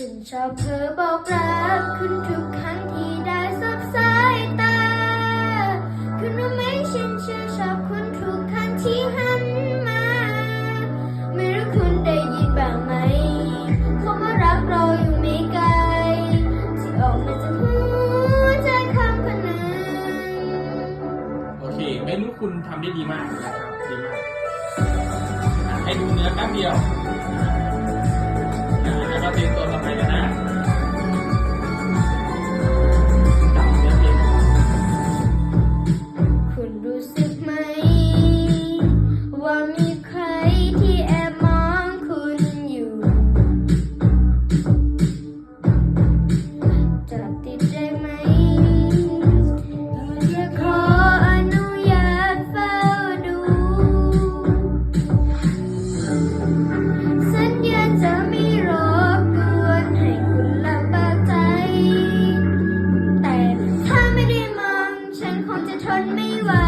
ฉันชอบเธอบอกรักคุณทุกครั้งที่ได้สบสายตา คุณรู้ไหมฉันชื่นชอบคุณทุกครั้งที่หันมา ไม่รู้คุณได้ยินบ้างไหมคำว่ารักเราอยู่ไม่ไกล ที่ออกมาจากหัวใจคำคนหนึ่งโอเค ไม่รู้คุณทำได้ดีมากนะครับดีมากให้ดูเนื้อแป๊บเดียวแล้วก็เตรียมตัว turn me on.